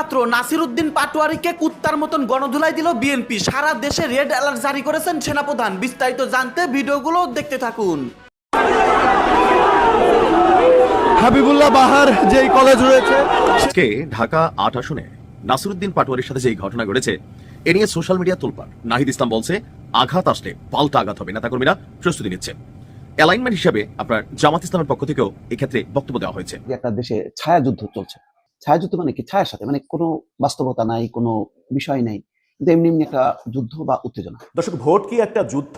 মাত্র নাসিরুদ্দিন পাটোয়ারিকে কুত্তার মতন গণধুলাই দিল বিএনপি। সারা দেশে রেড অ্যালার্ট জারি করেছেন সেনাপ্রধান। বিস্তারিত জানতে ভিডিওগুলো দেখতে থাকুন। হাবিবুল্লাহ বাহার যেই কলেজ রয়েছে আজকে ঢাকা আট আসনে নাসিরুদ্দিন পাটোয়ারির সাথে যে ঘটনা ঘটেছে এ নিয়ে সোশ্যাল মিডিয়া তোলপাড়। নাহিদ ইসলাম বলছে আঘাত আসলে পাল্টা আঘাত হবে নেতাকর্মীরা প্রস্তুতি নিচ্ছে। অ্যালাইনমেন্ট হিসেবে আপনার জামাত ইসলামের পক্ষ থেকেও এক্ষেত্রে বক্তব্য দেওয়া হয়েছে। একটা দেশে ছায়া যুদ্ধ চলছে। ছায়া যুদ্ধ মানে কি? ছায়ার সাথে মানে কোনো বাস্তবতা নাই কোনো বিষয় নাই। কিন্তু এমনি এমনি একটা যুদ্ধ বা উত্তেজনা। দর্শক ভোট কি একটা যুদ্ধ?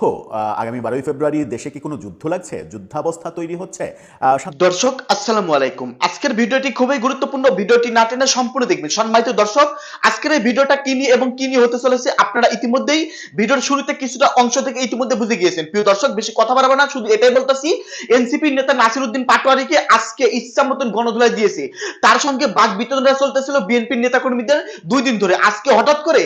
আগামী বারোই ফেব্রুয়ারি দেশে কি কোনো যুদ্ধ লাগছে? যুদ্ধাবস্থা তৈরি হচ্ছে? দর্শক আসসালামু আলাইকুম। আজকের ভিডিওটি খুবই গুরুত্বপূর্ণ। ভিডিওটি না টেনে সম্পূর্ণ দেখবেন। সম্মানিত দর্শক আজকের এই ভিডিওটা কি নিয়ে এবং কি নিয়ে হতে চলেছে আপনারা ইতিমধ্যেই ভিডিওর শুরুতে কিছুটা অংশ থেকে ইতিমধ্যে বুঝে গিয়েছেন। প্রিয় দর্শক বেশি কথা বাড়াবো না শুধু এটাই বলতেছি এনসিপি নেতা নাসিরুদ্দিন পাটোয়ারিকে আজকে ইচ্ছা মতন গণধুলাই দিয়েছে। তার সঙ্গে বাক বিতরণটা চলতেছিল বিএনপির নেতাকর্মীদের দুই দিন ধরে। আজকে হঠাৎ করে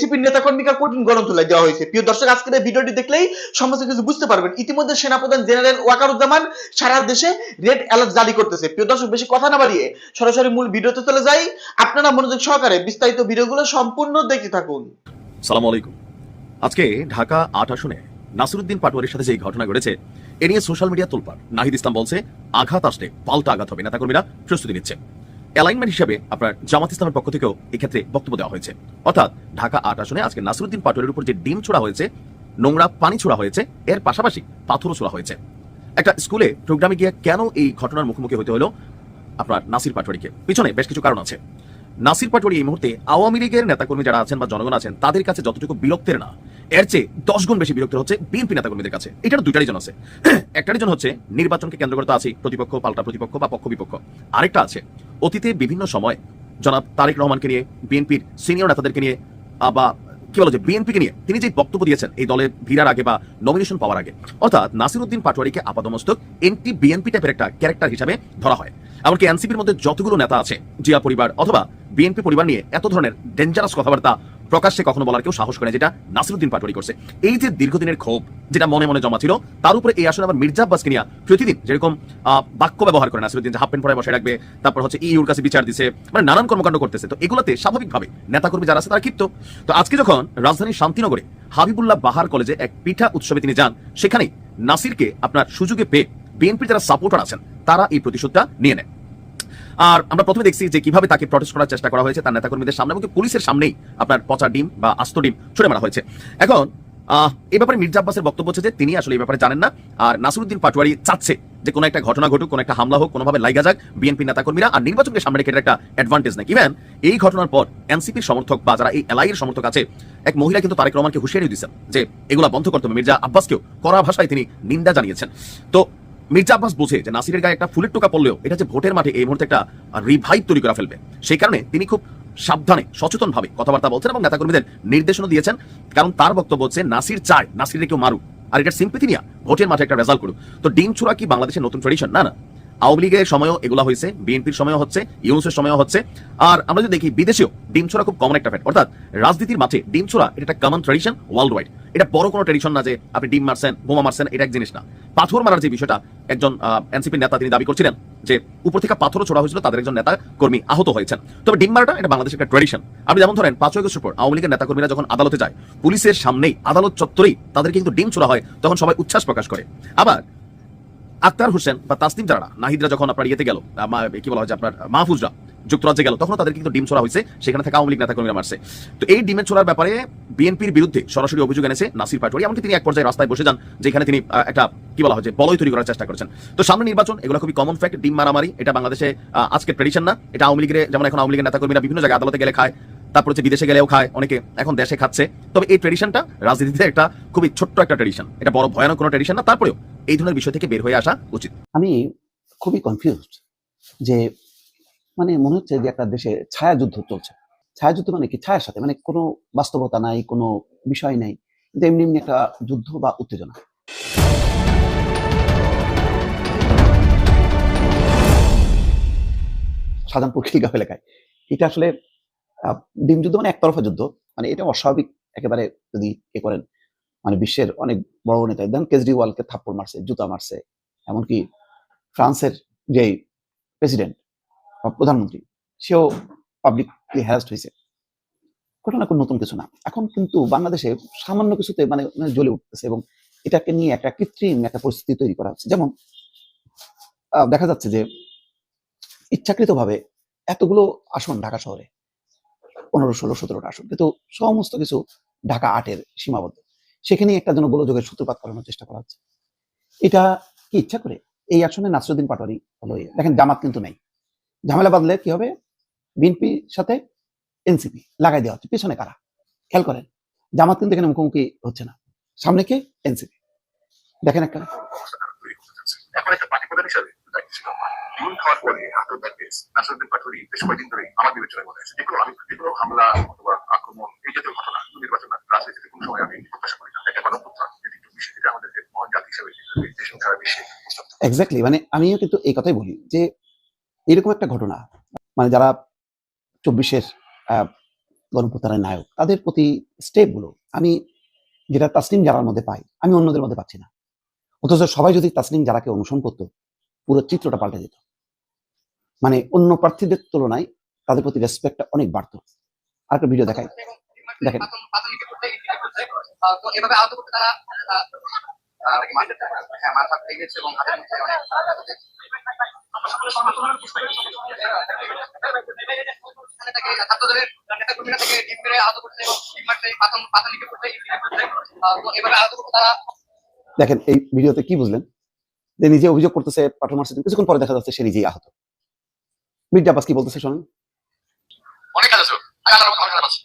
এনসিপির নেতাকর্মীকে কঠিন গণধুলাই দেওয়া হয়েছে। প্রিয় দর্শক, আজকের এই ভিডিওটি দেখলেই সমস্ত কিছু বুঝতে পারবেন। ইতিমধ্যে সেনাপ্রধান জেনারেল ওয়াকারুজ্জামান সারা দেশে রেড অ্যালার্ট জারি করতেছে। প্রিয় দর্শক, বেশি কথা না বাড়িয়ে সরাসরি মূল ভিডিওতে চলে যাই। আপনারা মনোযোগ সহকারে বিস্তারিত ভিডিওগুলো সম্পূর্ণ দেখতে থাকুন। সালাম আলাইকুম। আজকে ঢাকা আট আসনে নাসিরুদ্দিন পাটোয়ারির সাথে যে ঘটনা ঘটেছে, এ নিয়ে সোশ্যাল মিডিয়া তোলপাড়। নাহিদ ইসলাম বলছে, আঘাত আসলে পাল্টা আঘাত হবে। নেতাকর্মীরা প্রস্তুতি নিচ্ছে অ্যালাইনমেন্ট হিসেবে আপনার জামাত ইসলামের পক্ষ থেকেও এক্ষেত্রে বক্তব্য দেওয়া হয়েছে। অর্থাৎ ঢাকা আট আসনে আজকে নাসিরুদ্দিন পাটোয়ারির উপর যে ডিম ছোড়া হয়েছে, নোংরা পানি ছোড়া হয়েছে, এর পাশাপাশি পাথরও ছোড়া হয়েছে। একটা স্কুলে প্রোগ্রামে গিয়ে কেন এই ঘটনার মুখোমুখি হতে হলো? আপনার নাসির পাটোয়ারিকে। পিছনে বেশ কিছু কারণ আছে। নাসির পাটোয়ারি এই মুহূর্তে আওয়ামী লীগের নেতাকর্মী যারা আছেন বা জনগণ আছেন, তাদের কাছে যতটুকু বিরক্তের না, এর চেয়ে দশ গুণ বেশি বিরক্তের হচ্ছে বিএনপি নেতাকর্মীদের কাছে। এটার দুইটা রিজন আছে। একটা রিজন হচ্ছে নির্বাচনকে কেন্দ্র করে তো আছে, প্রতিপক্ষ, পাল্টা প্রতিপক্ষ বা পক্ষ বিপক্ষ আরেকটা আছে অতীতে বিভিন্ন সময় জনাব তারেক রহমানকে নিয়ে, বিএনপির সিনিয়র নেতাদেরকে নিয়ে বা কি বলা যায় বিএনপিকে নিয়ে তিনি যে বক্তব্য দিয়েছেন এই দলের ভিড়ার আগে বা নমিনেশন পাওয়ার আগে, অর্থাৎ নাসির উদ্দিন পাটোয়ারিকে আপাদমস্তক এনটি বিএনপি টাইপের একটা ক্যারেক্টার হিসাবে ধরা হয়। এমনকি এনসিপির মধ্যে যতগুলো নেতা আছে, জিয়া পরিবার অথবা বিএনপি পরিবার নিয়ে এত ধরনের ডেঞ্জারাস কথাবার্তা প্রকাশ্যে কখনো বলার কেউ সাহস করে যেটা নাসিরুদ্দিন পাটোয়ারি করছে। এই যে দীর্ঘদিনের ক্ষোভ যেটা মনে মনে জমা ছিল, তার উপরে এই আসলে আবার মির্জা আব্বাসকে নিয়ে প্রতিদিন যেরকম বাক্য ব্যবহার করে নাসিরুদ্দিন হাফ প্যান্ট পরে বসে রাখবে, তারপর হচ্ছে ইউর কাছে বিচার দিছে মানে নানান কর্মকাণ্ড করতেছে। তো এগুলোতে স্বাভাবিকভাবে নেতাকর্মী যারা আছে, তারা ক্ষিপ্ত। তো আজকে যখন রাজধানীর শান্তিনগরে হাবিবুল্লাহ বাহার কলেজে এক পিঠা উৎসবে তিনি যান, সেখানেই নাসিরকে আপনার সুযোগে পেয়ে বিএনপির যারা সাপোর্টার আছেন, তারা এই প্রতিশোধটা নিয়ে নেন আর আমরা প্রথমে দেখছি যে কীভাবে তাকে প্রটেস্ট করার চেষ্টা করা হয়েছে তার নেতাকর্মীদের সামনে এবং পুলিশের সামনেই আপনার পচা ডিম বা আস্ত ডিম ছুড়ে মারা হয়েছে। এখন এই ব্যাপারে মির্জা আব্বাসের বক্তব্য হচ্ছে যে তিনি আসলে এই ব্যাপারে জানেন না। আর নাসিরুদ্দিন পাটোয়ারি চাচ্ছে যে কোনো একটা ঘটনা ঘটুক, কোনো একটা হামলা হোক, কোনোভাবে লাইগা যাক বিএনপি নেতাকর্মীরা আর নির্বাচনকে সামনে রেখে একটা অ্যাডভান্টেজ নেই ইভেন এই ঘটনার পর এনসিপির সমর্থক বা যারা এই এলআইয়ের সমর্থক আছে, এক মহিলা কিন্তু তারেক রহমানকে হুঁশিয়ারি দিয়েছেন যে এগুলা বন্ধ করতে হবে। মির্জা আব্বাসকেও কড়া ভাষায় তিনি নিন্দা জানিয়েছেন। তো মির্জা আব্বাস বোঝে যে নাসিরের গায়ে একটা ফুলের টোকা পড়লেও এটা যে ভোটের মাঠে এই মুহূর্তে একটা রিভাইভ তৈরি করে ফেলবে। সেই কারণে তিনি খুব সাবধানে সচেতন ভাবে কথাবার্তা বলছেন এবং নেতাকর্মীদের নির্দেশনা দিয়েছেন। কারণ তার বক্তব্য হচ্ছে, নাসির চায় নাসিরে কেউ মারুক। আর এটা সিম্পেথি নিয়ে ভোটের মাঠে একটা রেজাল্ট করুক। তো ডিম ছুড়া কি বাংলাদেশের নতুন ট্রেডিশন না না। আওয়ামী লীগের সময়ও এগুলা হয়েছে, বিএনপির সময়ও হচ্ছে, ইউনুসের সময়ও হচ্ছে। আর আমরা যদি দেখি, বিদেশেও ডিম ছোড়া খুব কমন একটা ফ্যাক্ট অর্থাৎ রাজনীতির মাঠে ডিম ছোড়া, এটা একটা কমন ট্রেডিশন ওয়ার্ল্ড ওয়াইড এটা বড় কোনো ট্রেডিশন না যে আপনি ডিম মারছেন, বোমা মারছেন, এটা এক জিনিস না। পাথর মারার যে বিষয়টা, একজন এনসিপির নেতা তিনি দাবি করছিলেন যে উপর থেকে পাথরও ছোড়া হয়েছিল, তাদের একজন নেতা কর্মী আহত হয়েছেন। তবে ডিম মারাটা এটা বাংলাদেশের একটা ট্রেডিশন আপনি যেমন ধরেন পাঁচ আগস্টের পর আওয়ামী লীগের নেতাকর্মীরা যখন আদালতে যায়, পুলিশের সামনেই আদালত চত্বরেই তাদেরকে কিন্তু ডিম ছোড়া হয়, তখন সবাই উচ্ছ্বাস প্রকাশ করে। আবার আক্তার হোসেন বা তাসনিম যারা নাহিদরা যখন আপনার ইয়েতে গেল কি বলা হয় আপনার মাহফুজরা যুক্তরাজ্যে গেল তখন তাদের কিন্তু ডিম ছোড়া হয়েছে সেখানে থেকে আওয়ামী লীগ নেতাকর্মীরা মারছে। তো এই ডিমের ছোড়ার ব্যাপারে বিএনপির বিরুদ্ধে সরাসরি অভিযোগ এনেছে নাসির পাটোয়ারি এমনকি তিনি এক পর্যায়ে রাস্তায় বসে যান যেখানে তিনি একটা কি বলা হয় যে বলয় তৈরি করার চেষ্টা করেছেন। তো সামনে নির্বাচন এগুলো খুবই কমন ফ্যাক্ট ডিম মারামারি এটা বাংলাদেশে আহ, আজকের ট্রেডিশন না এটা আওয়ামী লীগের যেমন এখন আওয়ামী লীগের নেতাকর্মীরা বিভিন্ন জায়গায় আদালতে গেলে খায় তারপর হচ্ছে বিদেশে গেলেও খায়, অনেকে এখন দেশে খাচ্ছে। তবে এই ট্রেডিশনটা রাজনীতিতে একটা খুবই ছোট্ট একটা ট্রেডিশন এটা বড় ভয়ানক কোনো ট্রেডিশন না, তারপরেও এই ধরনের বিষয় থেকে বের হয়ে আসা উচিত। আমি খুবই কনফিউজড যে মানে মনে হচ্ছে যে একটা দেশে ছায়া যুদ্ধ চলছে। ছায়া যুদ্ধ মানে কি? ছায়ার সাথে মানে কোনো বাস্তবতা নাই, কোনো বিষয় নাই। কিন্তু এমনি এমনি একটা যুদ্ধ বা উত্তেজনা। সাধারণপুর খিলগাঁও এলাকায়। এটা আসলে ডিম যুদ্ধ মানে একতরফা যুদ্ধ। মানে এটা অস্বাভাবিক একেবারে যদি এ করেন মানে বিশ্বের অনেক বড় নেতা দেন কেজরিওয়ালকে থাপ্পড় মারছে, জুতা মারছে, এমনকি ফ্রান্সের যে প্রেসিডেন্ট বা প্রধানমন্ত্রী, সেও পাবলিকলি হ্যারাস্ট হয়েছে। ঘটনা কোনো নতুন কিছু না। এখন কিন্তু বাংলাদেশে সামান্য কিছুতে মানে মানে জ্বলে উঠতেছে এবং এটাকে নিয়ে একটা কৃত্রিম একটা পরিস্থিতি তৈরি করা হচ্ছে। যেমন দেখা যাচ্ছে যে ইচ্ছাকৃতভাবে এতগুলো আসন ঢাকা শহরে পনেরো, ষোলো, সতেরোটা আসন। কিন্তু সমস্ত কিছু ঢাকা আটের সীমাবদ্ধ। সেখানে একটা যেন গোলযোগের সূত্রপাত করানোর চেষ্টা করা হচ্ছে। এটা কি ইচ্ছা করে? এই আসনে নাসরুদ্দিন পাটোয়ারি হলো। দেখেন, জামাত কিন্তু নেই। ঝামেলা বাদলে কি হবে? বিএনপির সাথে এনসিপি লাগাই দেওয়া হচ্ছে। পিছনে কারা? খেয়াল করেন, জামাত কিন্তু এখানে মুখোমুখি হচ্ছে না। সামনে কে? এনসিপি। দেখেন একটা। এখন একটা পার্টি প্রধান হিসাবে। দায়িত্ব ছিল খাওয়ার পরে আফটার দ্যাট নাসরুদ্দিন পাটোয়ারি বেশ কয়েকদিন ধরে বিবেচনায় হয়েছে আমি হামলা অথবা আক্রমণ, এই জাতীয় ঘটনা নির্বাচন রাজনীতিতে কোনো সময় আমি প্রত্যাশা করি না। যেটি একটু হিসেবে দেশ সারা বিশ্বে এক্স্যাক্টলি মানে আমিও কিন্তু এই কথাই বলি, যে এরকম একটা ঘটনা মানে যারা চব্বিশের গণপ্রতারের নায়ক, তাদের প্রতি স্টেপগুলো আমি যেটা তাসলিম যারার মধ্যে পাই, আমি অন্যদের মধ্যে পাচ্ছি না। অথচ সবাই যদি তাসলিম যারাকে অনুসরণ করতো, পুরো চিত্রটা পাল্টে যেত। মানে অন্য প্রার্থীদের তুলনায় তাদের প্রতি রেসপেক্টটা অনেক বাড়তো। আর একটা ভিডিও দেখাই। দেখেন। দেখেন এই ভিডিওতে কি বুঝলেন? যে নিজে অভিযোগ করতেছে পাঠক মারছে কিছুক্ষণ পরে দেখা যাচ্ছে সে নিজেই আহত। মির্জা আব্বাস কি বলতেছে শোনেন? অনেক কাজ আছে ওর। আমি আল্লাহর রহমতে অনেক কাজ আছে।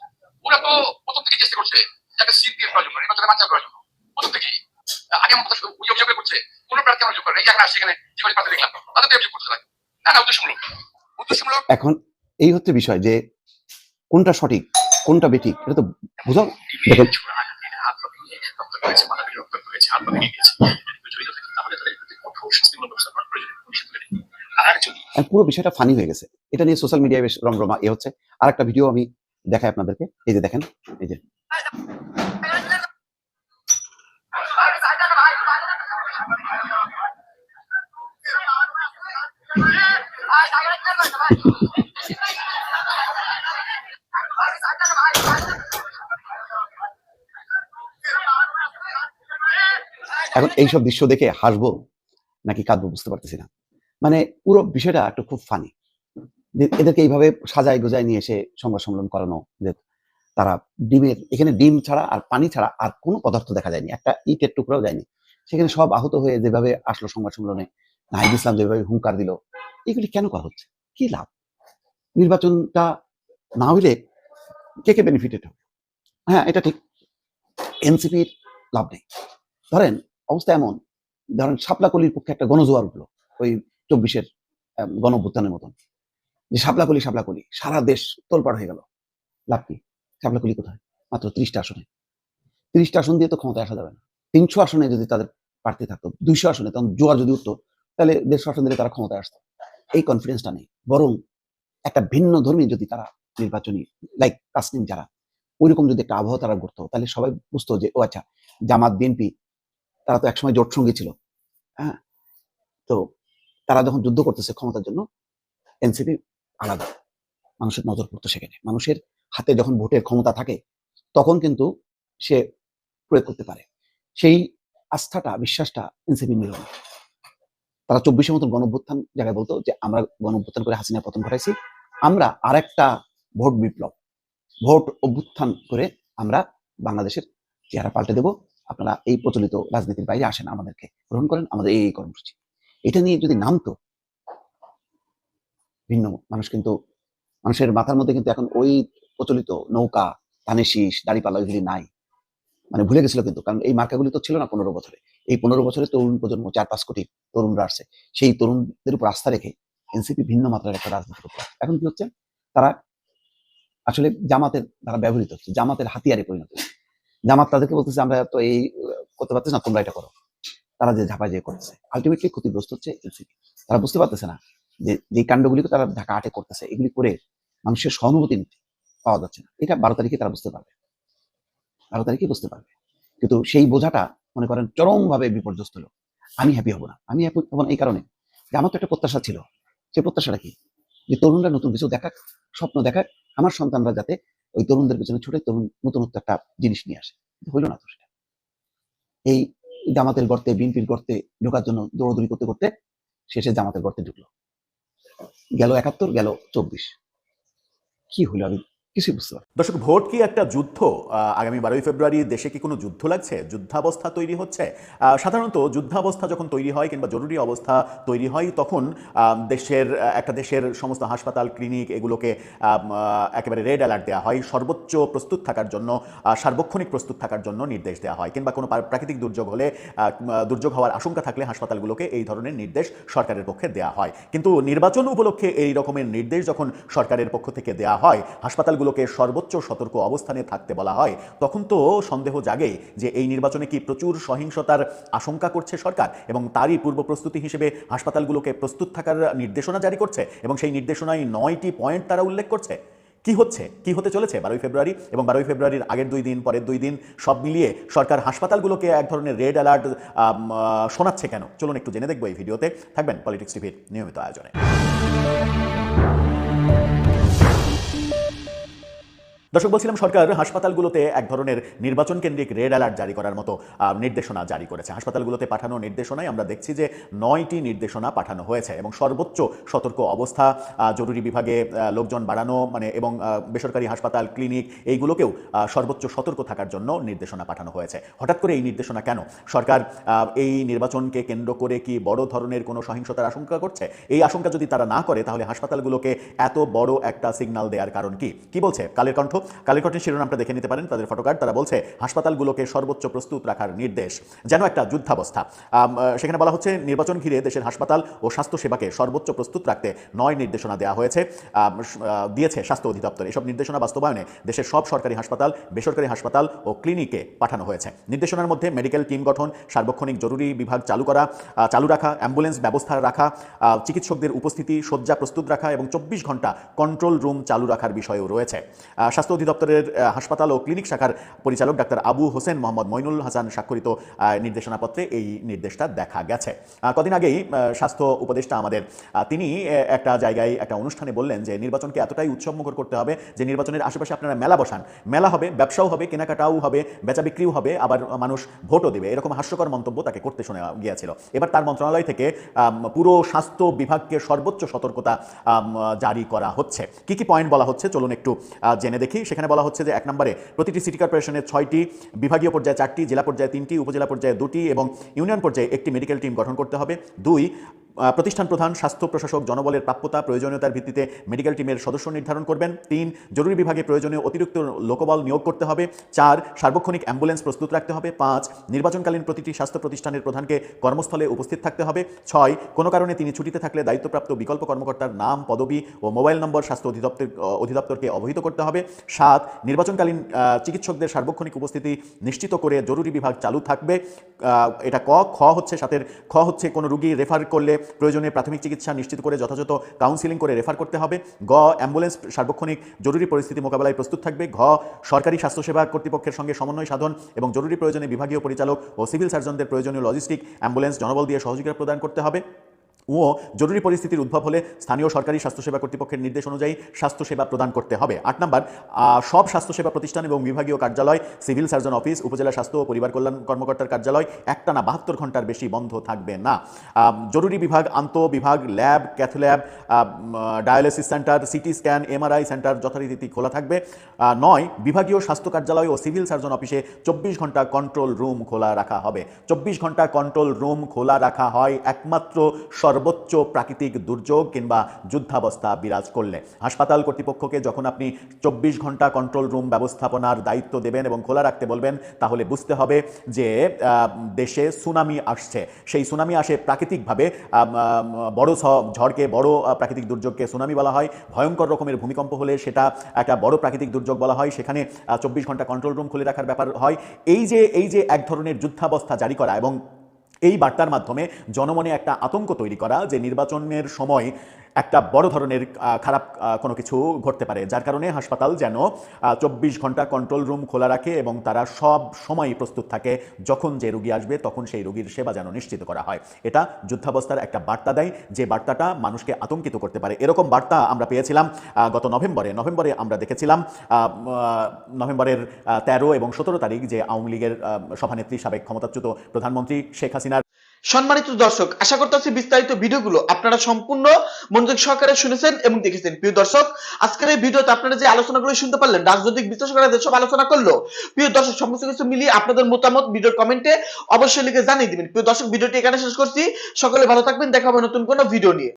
ওরা তো প্রথম থেকে চেষ্টা করছে যাকে সিট দিয়ে করার জন্য নির্বাচনে বাঞ্চাল করার জন্য। প্রথম থেকেই। আগে আমার কথা অভিযোগ করছে কোন প্রার্থী আমার অভিযোগ করে এই জীবনী প্রার্থী দেখলাম তাদের তো অভিযোগ করতে না না উদ্দেশ্যমূলক। উদ্দেশ্যমূলক এখন এই হচ্ছে বিষয় যে কোনটা সঠিক কোনটা বেঠিক এটা তো বুঝাও দেখেন রক্ত হাত পা ভেঙে গিয়েছে যদি জড়িত থাকে তাহলে তাদের কঠোর শাস্তিমূলক ব্যবস্থা করা প্রয়োজন নিষেধ করে আর যদি আর পুরো বিষয়টা ফানি হয়ে গেছে। এটা নিয়ে সোশ্যাল মিডিয়ায় বেশ রমরমা। এ হচ্ছে আর একটা ভিডিও আমি দেখাই আপনাদেরকে। এই যে দেখেন, এই যে। এখন এইসব দৃশ্য দেখে হাসবো নাকি কাঁদবো বুঝতে পারতেছি না। মানে পুরো বিষয়টা একটু খুব ফানি এদেরকে এইভাবে সাজায় গোজায় নিয়ে এসে সংবাদ সম্মেলন করানো যে তারা ডিমের, এখানে ডিম ছাড়া আর পানি ছাড়া আর কোনো পদার্থ দেখা যায়নি। একটা ইটের টুকরাও যায়নি। সেখানে সব আহত হয়ে যেভাবে আসলো সংবাদ সম্মেলনে, নাহিদ ইসলাম যেভাবে হুঙ্কার দিল, এগুলি কেন করা হচ্ছে? কি লাভ? নির্বাচনটা না হইলে কে কে বেনিফিটেড হবে? হ্যাঁ এটা ঠিক। এনসিপির লাভ নেই। ধরেন, অবস্থা এমন। ধরেন, শাপলাকলির পক্ষে একটা গণজোয়ার উঠল। ওই চব্বিশের গণ অভ্যুত্থানের মতন। যে শাপলাকলি শাপলাকলি, সারা দেশ তোলপাড় হয়ে গেল। লাভ কি? শাপলাকলি কোথায়? মাত্র ত্রিশটা আসনে। ত্রিশটা আসন দিয়ে তো ক্ষমতায় আসা যাবে না। তিনশো আসনে যদি তাদের প্রার্থী থাকতো, দুইশো আসনে, তখন জোয়ার যদি উঠতো, তাহলে দেড়শো আসন দিলে তারা ক্ষমতায় আসতো। এই কনফিডেন্সটা নেই। বরং একটা ভিন্ন ধর্মী যদি তারা নির্বাচনী লাইক তাসনিম যারা, ওইরকম যদি একটা আবহাওয়া তারা করতো তাহলে সবাই বুঝতো যে, ও আচ্ছা জামাত, বিএনপি, তারা তো একসময় জোট সঙ্গী ছিল। হ্যাঁ? তো তারা যখন যুদ্ধ করতেছে ক্ষমতার জন্য, এনসিপি আলাদা। মানুষের নজর পড়তো সেখানে। মানুষের হাতে যখন ভোটের ক্ষমতা থাকে, তখন কিন্তু সে প্রয়োগ করতে পারে। সেই আস্থাটা, বিশ্বাসটা এনসিপি নিল না। তারা চব্বিশের মতন গণভ্যুত্থান জায়গায় বলতো যে, আমরা গণভ্যুত্থান করে হাসিনা পতন ঘটাইছি। আমরা আর একটা ভোট বিপ্লব, ভোট অভ্যুত্থান করে আমরা বাংলাদেশের চেহারা পাল্টে দেব। আপনারা এই প্রচলিত রাজনীতির বাইরে আসেন আমাদেরকে গ্রহণ করেন। আমাদের এই কর্মসূচি। এটা নিয়ে যদি নামতো, ভিন্ন মানুষ কিন্তু, মানুষের মাথার মধ্যে কিন্তু এখন ওই প্রচলিত নৌকা ধানের শীষ দাড়িপালা ওইগুলি নাই। মানে ভুলে গেছিল কিন্তু, কারণ এই মার্কাগুলি তো ছিল না পনেরো বছরে। এই পনেরো বছরে তরুণ প্রজন্ম, চার পাঁচ কোটি তরুণরা আসছে। সেই তরুণদের উপর আস্থা রেখে এনসিপি ভিন্ন মাত্রার একটা রাজনীতি করতে এখন কি হচ্ছে? তারা আসলে জামাতের দ্বারা ব্যবহৃত হচ্ছে জামাতের হাতিয়ারে পরিণত। জামাত তাদেরকে বলতেছে, আমরা তো এই, করতে পারতেছি না, তোমরা এটা করো। তারা যে ঝাপা যে করতেছে আলটিমেটলি ক্ষতিগ্রস্ত হচ্ছে এনসিপি তারা বুঝতে পারতেছে না যে যে কাণ্ডগুলিকে তারা ঢাকা আটে করতেছে, এগুলি করে মানুষের সহানুভূতি পাওয়া যাচ্ছে না। এটা বারো তারিখে তারা বুঝতে পারবে। বারো তারিখে বুঝতে পারবে। কিন্তু সেই বোঝাটা মনে করেন চরমভাবে বিপর্যস্ত হলো আমি হ্যাপি হব না। আমি হ্যাপি হব না এই কারণে। যে আমার তো একটা প্রত্যাশা ছিল। সেই প্রত্যাশাটা কি? যে তরুণরা নতুন কিছু দেখাক, স্বপ্ন দেখাক, আমার সন্তানরা যাতে ওই তরুণদের পিছনে ছুটে তরুণ নতুনত্ব একটা জিনিস নিয়ে আসে। হইল না তো সেটা। এই জামাতের গর্তে, বিএনপির গর্তে ঢোকার জন্য দৌড়দৌড়ি করতে করতে শেষে জামাতের গর্তে ঢুকলো। গেল একাত্তর, গেল চব্বিশ। কি হলো? আমি কিছুই বুঝতে দর্শক, ভোট কি একটা যুদ্ধ? আগামী বারোই ফেব্রুয়ারি দেশে কি কোনো যুদ্ধ লাগছে? যুদ্ধাবস্থা তৈরি হচ্ছে? সাধারণত যুদ্ধাবস্থা যখন তৈরি হয় কিংবা জরুরি অবস্থা তৈরি হয়, তখন দেশের একটা দেশের সমস্ত হাসপাতাল, ক্লিনিক এগুলোকে একেবারে রেড অ্যালার্ট দেওয়া হয়। সর্বোচ্চ প্রস্তুত থাকার জন্য সার্বক্ষণিক প্রস্তুত থাকার জন্য নির্দেশ দেওয়া হয়। কিংবা কোনো প্রাকৃতিক দুর্যোগ হলে দুর্যোগ হওয়ার আশঙ্কা থাকলে হাসপাতালগুলোকে এই ধরনের নির্দেশ সরকারের পক্ষে দেওয়া হয়। কিন্তু নির্বাচন উপলক্ষে এই রকমের নির্দেশ যখন সরকারের পক্ষ থেকে দেওয়া হয় হাসপাতালগুলোকে সর্বোচ্চ সতর্ক অবস্থানে থাকতে বলা হয়। তখন তো সন্দেহ জাগে যে এই নির্বাচনে কি প্রচুর সহিংসতার আশঙ্কা করছে সরকার এবং তারই পূর্ব প্রস্তুতি হিসেবে হাসপাতালগুলোকে প্রস্তুত থাকার নির্দেশনা জারি করছে এবং সেই নির্দেশনায় নয়টি পয়েন্ট তারা উল্লেখ করছে। কি হচ্ছে? কি হতে চলেছে বারোই ফেব্রুয়ারি এবং বারোই ফেব্রুয়ারির আগের দুই দিন, পরের দুই দিন সব মিলিয়ে সরকার হাসপাতালগুলোকে এক ধরনের রেড অ্যালার্ট শোনাচ্ছে কেন? চলুন একটু জেনে দেখব এই ভিডিওতে। থাকবেন পলিটিক্স টিভির নিয়মিত আয়োজনে। দর্শক, বলছিলাম সরকার হাসপাতালগুলোতে এক ধরনের নির্বাচন কেন্দ্রিক রেড অ্যালার্ট জারি করার মতো নির্দেশনা জারি করেছে। হাসপাতালগুলোতে পাঠানো নির্দেশনায় আমরা দেখছি যে নয়টি নির্দেশনা পাঠানো হয়েছে এবং সর্বোচ্চ সতর্ক অবস্থা জরুরি বিভাগে লোকজন বাড়ানো মানে এবং বেসরকারি হাসপাতাল, ক্লিনিক, এইগুলোকেও সর্বোচ্চ সতর্ক থাকার জন্য নির্দেশনা পাঠানো হয়েছে। হঠাৎ করে এই নির্দেশনা কেন? সরকার এই নির্বাচনকে কেন্দ্র করে কি বড় ধরনের কোনো সহিংসতার আশঙ্কা করছে? এই আশঙ্কা যদি তারা না করে, তাহলে হাসপাতালগুলোকে এত বড় একটা সিগন্যাল দেওয়ার কারণ কি? কি বলছে? কালের কণ্ঠ? কালের শিরোনামটা দেখে নিতে পারেন তাদের ফটোকার্ড। তারা বলছে হাসপাতালগুলোকে সর্বোচ্চ প্রস্তুত রাখার নির্দেশ। যেন একটা যুদ্ধাবস্থা। সেখানে বলা হচ্ছে নির্বাচন ঘিরে দেশের হাসপাতাল ও স্বাস্থ্য সেবাকে সর্বোচ্চ প্রস্তুত রাখতে নয় নির্দেশনা দেওয়া হয়েছে। দিয়েছে স্বাস্থ্য অধিদপ্তর। এসব নির্দেশনা বাস্তবায়নে দেশের সব সরকারি হাসপাতাল বেসরকারি হাসপাতাল ও ক্লিনিকে পাঠানো হয়েছে। নির্দেশনার মধ্যে মেডিকেল টিম গঠন সার্বক্ষণিক জরুরি বিভাগ চালু করা চালু রাখা অ্যাম্বুলেন্স ব্যবস্থা রাখা চিকিৎসকদের উপস্থিতি শয্যা প্রস্তুত রাখা এবং চব্বিশ ঘণ্টা কন্ট্রোল রুম চালু রাখার বিষয়েও রয়েছে। আহ, স্বাস্থ্য অধিদপ্তরের হাসপাতাল ও ক্লিনিক শাখার পরিচালক ডাক্তার আবু হোসেন মোহাম্মদ মইনুল হাসান স্বাক্ষরিত নির্দেশনাপত্রে এই নির্দেশটা দেখা গেছে। কদিন আগেই স্বাস্থ্য উপদেষ্টা আমাদের তিনি একটা জায়গায়, একটা অনুষ্ঠানে বললেন যে নির্বাচনকে এতটাই উৎসবমুখর করতে হবে যে নির্বাচনের আশেপাশে আপনারা মেলা বসান। মেলা হবে, ব্যবসাও হবে, কেনাকাটাও হবে, বেচা বিক্রিও হবে, আবার মানুষ ভোটও দেবে। এরকম হাস্যকর মন্তব্য তাকে করতে শোনা গিয়েছিল। এবার তার মন্ত্রণালয় থেকে পুরো স্বাস্থ্য বিভাগকে সর্বোচ্চ সতর্কতা জারি করা হচ্ছে। কি কি পয়েন্ট বলা হচ্ছে? চলুন একটু জেনে দেখি। সেখানে বলা হচ্ছে যে এক নম্বরে প্রতিটি সিটি কর্পোরেশনের ছয়টি, বিভাগীয় পর্যায়ে চারটি, জেলা পর্যায়ে তিনটি, উপজেলা পর্যায়ে দুটি এবং ইউনিয়ন পর্যায়ে একটি মেডিকেল টিম গঠন করতে হবে। দুই প্রতিষ্ঠান প্রধান, স্বাস্থ্য প্রশাসক, জনবলের প্রাপ্যতা, প্রয়োজনীয়তার ভিত্তিতে মেডিকেল টিমের সদস্য নির্ধারণ করবেন। তিন, জরুরি বিভাগে প্রয়োজনীয় অতিরিক্ত লোকবল নিয়োগ করতে হবে। চার, সার্বক্ষণিক অ্যাম্বুলেন্স প্রস্তুত রাখতে হবে। পাঁচ, নির্বাচনকালীন প্রতিটি স্বাস্থ্য প্রতিষ্ঠানের প্রধানকে কর্মস্থলে উপস্থিত থাকতে হবে। ছয়, কোনো কারণে তিনি ছুটিতে থাকলে দায়িত্বপ্রাপ্ত বিকল্প কর্মকর্তার নাম, পদবি ও মোবাইল নম্বর স্বাস্থ্য অধিদপ্তর অধিদপ্তরকে অবহিত করতে হবে। সাত, নির্বাচনকালীন চিকিৎসকদের সার্বক্ষণিক উপস্থিতি নিশ্চিত করে জরুরি বিভাগ চালু থাকবে। এটা ক, খ হচ্ছে সাথের খ হচ্ছে কোনো রুগী রেফার করলে প্রয়োজনে প্রাথমিক চিকিৎসা নিশ্চিত করে যথাযথ কাউন্সিলিং করে রেফার করতে হবে। গ অ্যাম্বুলেন্স সার্বক্ষণিক জরুরি পরিস্থিতি মোকাবেলায় প্রস্তুত থাকবে। ঘ, সরকারি স্বাস্থ্যসেবা কর্তৃপক্ষের সঙ্গে সমন্বয় সাধন এবং জরুরি প্রয়োজনে বিভাগীয় পরিচালক ও সিভিল সার্জনদের প্রয়োজনীয় লজিস্টিক অ্যাম্বুলেন্স জনবল দিয়ে সহযোগিতা প্রদান করতে হবে। ও জরুরি পরিস্থিতির উদ্ভব হলে স্থানীয় সরকারি স্বাস্থ্যসেবা কর্তৃপক্ষের নির্দেশ অনুযায়ী স্বাস্থ্যসেবা প্রদান করতে হবে। আট নম্বর সব স্বাস্থ্যসেবা প্রতিষ্ঠান এবং বিভাগীয় কার্যালয়, সিভিল সার্জন অফিস, উপজেলা স্বাস্থ্য ও পরিবার কল্যাণ কর্মকর্তার কার্যালয় একটানা বাহাত্তর ঘণ্টার বেশি বন্ধ থাকবে না। জরুরি বিভাগ, আন্ত বিভাগ, lab, cath lab dialysis centre, CT scan, MRI centre যথারীতি খোলা থাকবে। নয়, বিভাগীয় স্বাস্থ্য কার্যালয় ও সিভিল সার্জন অফিসে চব্বিশ ঘণ্টা কন্ট্রোল রুম খোলা রাখা হবে। চব্বিশ ঘণ্টা কন্ট্রোল রুম খোলা রাখা হয় একমাত্র সর্বোচ্চ প্রাকৃতিক দুর্যোগ কিংবা যুদ্ধাবস্থা বিরাজ করলে। হাসপাতাল কর্তৃপক্ষকে যখন আপনি চব্বিশ ঘণ্টা কন্ট্রোল রুম ব্যবস্থাপনার দায়িত্ব দেবেন এবং খোলা রাখতে বলবেন, তাহলে বুঝতে হবে যে দেশে সুনামি আসছে। সেই সুনামি আসে প্রাকৃতিকভাবে বড় ঝড়কে বড় প্রাকৃতিক দুর্যোগকে সুনামি বলা হয়। ভয়ঙ্কর রকমের ভূমিকম্প হলে সেটা একটা বড় প্রাকৃতিক দুর্যোগ বলা হয়। সেখানে চব্বিশ ঘণ্টা কন্ট্রোল রুম খুলে রাখার ব্যাপার হয়। এই যে এই যে এক ধরনের যুদ্ধাবস্থা জারি করা এবং এই বার্তার মাধ্যমে জনমনে একটা আতঙ্ক তৈরি করা যে নির্বাচনের সময় একটা বড় ধরনের খারাপ কোনো কিছু ঘটতে পারে। যার কারণে হাসপাতাল যেন চব্বিশ ঘণ্টা কন্ট্রোল রুম খোলা রাখে এবং তারা সব সময় প্রস্তুত থাকে। যখন যে রুগী আসবে, তখন সেই রুগীর সেবা যেন নিশ্চিত করা হয়। এটা যুদ্ধাবস্থার একটা বার্তা দেয়। যে বার্তাটা মানুষকে আতঙ্কিত করতে পারে। এরকম বার্তা আমরা পেয়েছিলাম গত নভেম্বরে। নভেম্বরে আমরা দেখেছিলাম নভেম্বরের তেরো এবং সতেরো তারিখ যে আওয়ামী লীগের সভানেত্রী সাবেক ক্ষমতাচ্যুত প্রধানমন্ত্রী শেখ হাসিনার সম্মানিত দর্শক, আশা করতেছি বিস্তারিত ভিডিওগুলো আপনারা সম্পূর্ণ মনোযোগ সহকারে শুনেছেন এবং দেখেছেন। প্রিয় দর্শক, আজকের এই ভিডিওতে আপনারা যে আলোচনাগুলো শুনতে পারলেন, রাজনৈতিক বিশ্লেষকরা যেসব আলোচনা করল, প্রিয় দর্শক, সমস্ত কিছু মিলিয়ে আপনাদের মতামত ভিডিওর কমেন্টে অবশ্যই লিখে জানিয়ে দিবেন। প্রিয় দর্শক, ভিডিওটি এখানে শেষ করছি। সকলে ভালো থাকবেন, দেখা হবে নতুন কোনো ভিডিও নিয়ে।